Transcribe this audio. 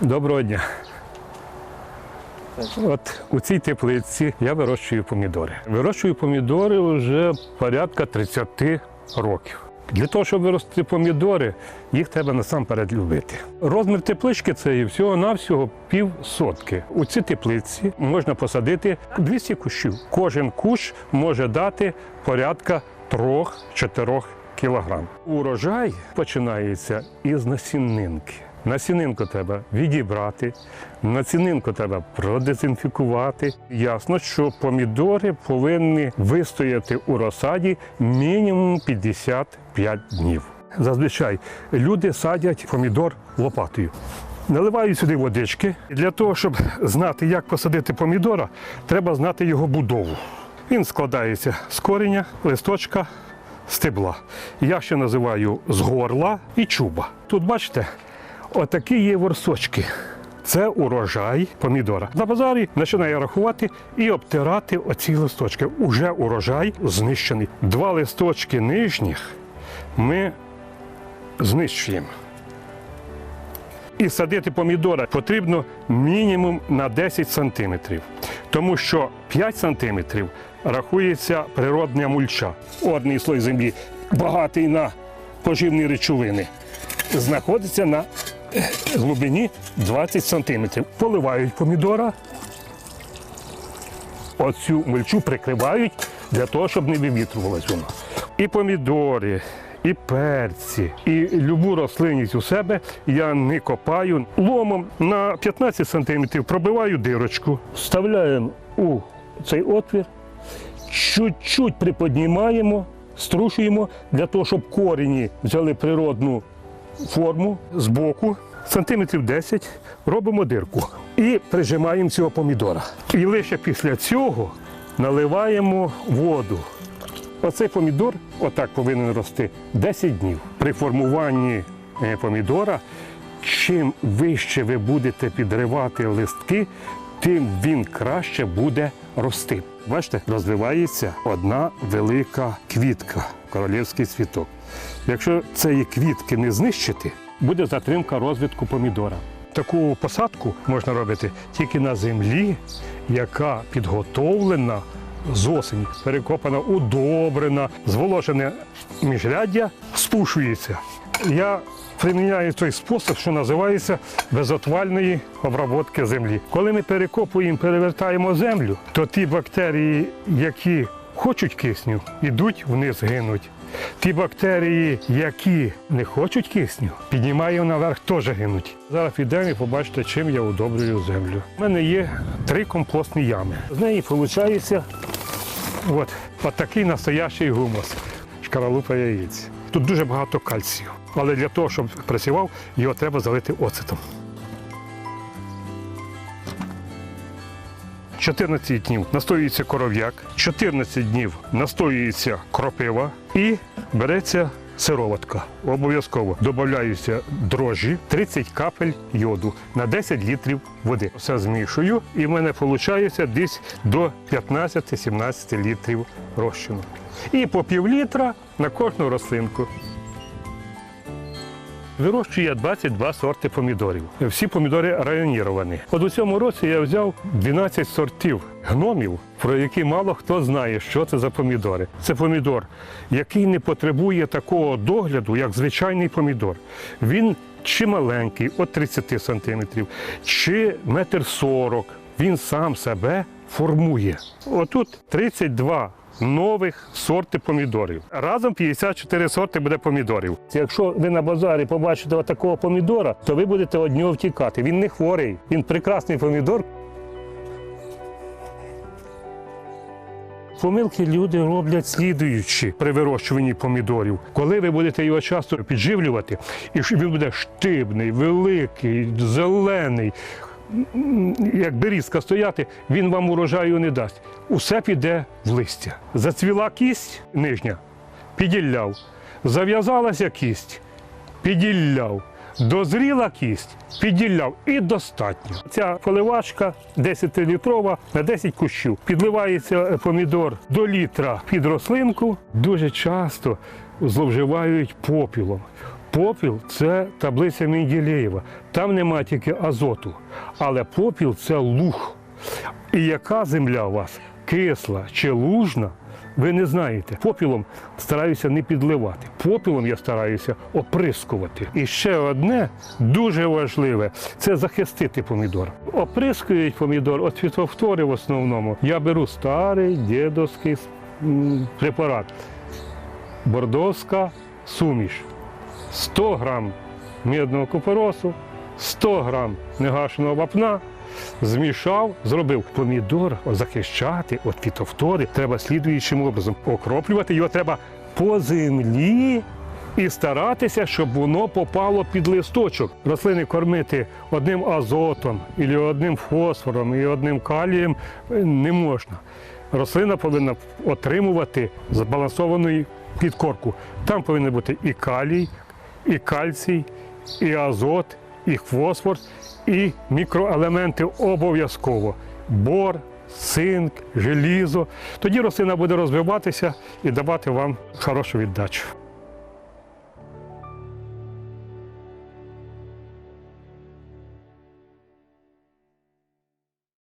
Доброго дня. От у цій теплиці я вирощую помідори. Вирощую помідори вже порядка 30 років. Для того, щоб виростити помідори, їх треба насамперед любити. Розмір теплички це всього-навсього пів сотки. У цій теплиці можна посадити 200 кущів. Кожен кущ може дати порядка 3-4 кілограм. Урожай починається із насінинки. Насінинку треба відібрати, насінинку треба продезінфікувати. Ясно, що помідори повинні вистояти у розсаді мінімум 55 днів. Зазвичай люди садять помідор лопатою. Наливають сюди водички. Для того, щоб знати, як посадити помідора, треба знати його будову. Він складається з коріння, листочка, стебла. Я ще називаю з горла і чуба. Тут бачите, отакі є ворсочки. Це урожай помідора. На базарі починає рахувати і обтирати оці листочки. Уже урожай знищений. Два листочки нижніх ми знищуємо. І садити помідора потрібно мінімум на 10 сантиметрів, тому що 5 сантиметрів рахується природня мульча. Одний слой землі багатий на поживні речовини. Знаходиться на глибині 20 сантиметрів. Поливають помідора, оцю мульчу прикривають для того, щоб не вивітрювалась вона. І помідори, і перці, і любу рослинність у себе я не копаю. Ломом на 15 сантиметрів пробиваю дирочку, вставляємо у цей отвір, чуть-чуть приподнімаємо, струшуємо для того, щоб корені взяли природну форму з боку, сантиметрів 10, робимо дирку і прижимаємо цього помідора. І лише після цього наливаємо воду. Оцей помідор отак повинен рости 10 днів. При формуванні е, помідора, чим вище ви будете підривати листки, тим він краще буде рости. Бачите, розвивається одна велика квітка, королівський цвіток. Якщо цієї квітки не знищити, буде затримка розвитку помідора. Таку посадку можна робити тільки на землі, яка підготовлена з осені, перекопана, удобрена, зволожене міжряддя спушується. Я приміняю той спосіб, що називається безотвальної обробки землі. Коли ми перекопуємо, перевертаємо землю, то ті бактерії, які хочуть кисню, йдуть вниз, гинуть. Ті бактерії, які не хочуть кисню, піднімаємо наверх, теж гинуть. Зараз підемо і побачите, чим я удобрюю землю. У мене є три компостні ями. З неї виходить от такий настоящий гумус, шкаралупа яєць. Тут дуже багато кальцію. Але для того, щоб працював, його треба залити оцетом. 14 днів настоюється коров'як, 14 днів настоюється кропива і береться сироватка. Обов'язково додаються дрожжі, 30 капель йоду на 10 літрів води. Все змішую, і в мене виходить десь до 15-17 літрів розчину. І по пів літра на кожну рослинку. Вирощую я 22 сорти помідорів. Всі помідори районіровані. От у цьому році я взяв 12 сортів гномів, про які мало хто знає, що це за помідори. Це помідор, який не потребує такого догляду, як звичайний помідор. Він чи маленький, от 30 сантиметрів, чи метр 40. Він сам себе формує. Отут 32 нових сорти помідорів. Разом 54 сорти буде помідорів. Якщо ви на базарі побачите такого помідора, то ви будете від нього втікати. Він не хворий, він прекрасний помідор. Помилки люди роблять слідуючі при вирощуванні помідорів. Коли ви будете його часто підживлювати, і він буде штибний, великий, зелений, як берізка стояти, він вам урожаю не дасть. Усе піде в листя. Зацвіла кість нижня, піділляв. Зав'язалася кість, піділляв. Дозріла кість, піділляв і достатньо. Ця поливачка 10-літрова на 10 кущів. Підливається помідор до літра під рослинку. Дуже часто зловживають попілом. Попіл це таблиця Менделєєва. Там немає тільки азоту, але попіл це луг. І яка земля у вас кисла чи лужна, ви не знаєте. Попілом стараюся не підливати. Попілом я стараюся оприскувати. І ще одне дуже важливе це захистити помідор. Оприскують помідор от фітофтори в основному. Я беру старий дідовський препарат. Бордовська суміш. 100 грам мідного купоросу, 100 грам негашеного вапна, змішав, зробив помідор захищати від фітофтори треба слідуючим образом. Окроплювати його треба по землі і старатися, щоб воно попало під листочок. Рослини кормити одним азотом, і одним фосфором, і одним калієм не можна. Рослина повинна отримувати збалансовану підкорку. Там повинен бути і калій, і кальцій, і азот, і фосфор, і мікроелементи обов'язково. Бор, цинк, желізо. Тоді рослина буде розвиватися і давати вам хорошу віддачу.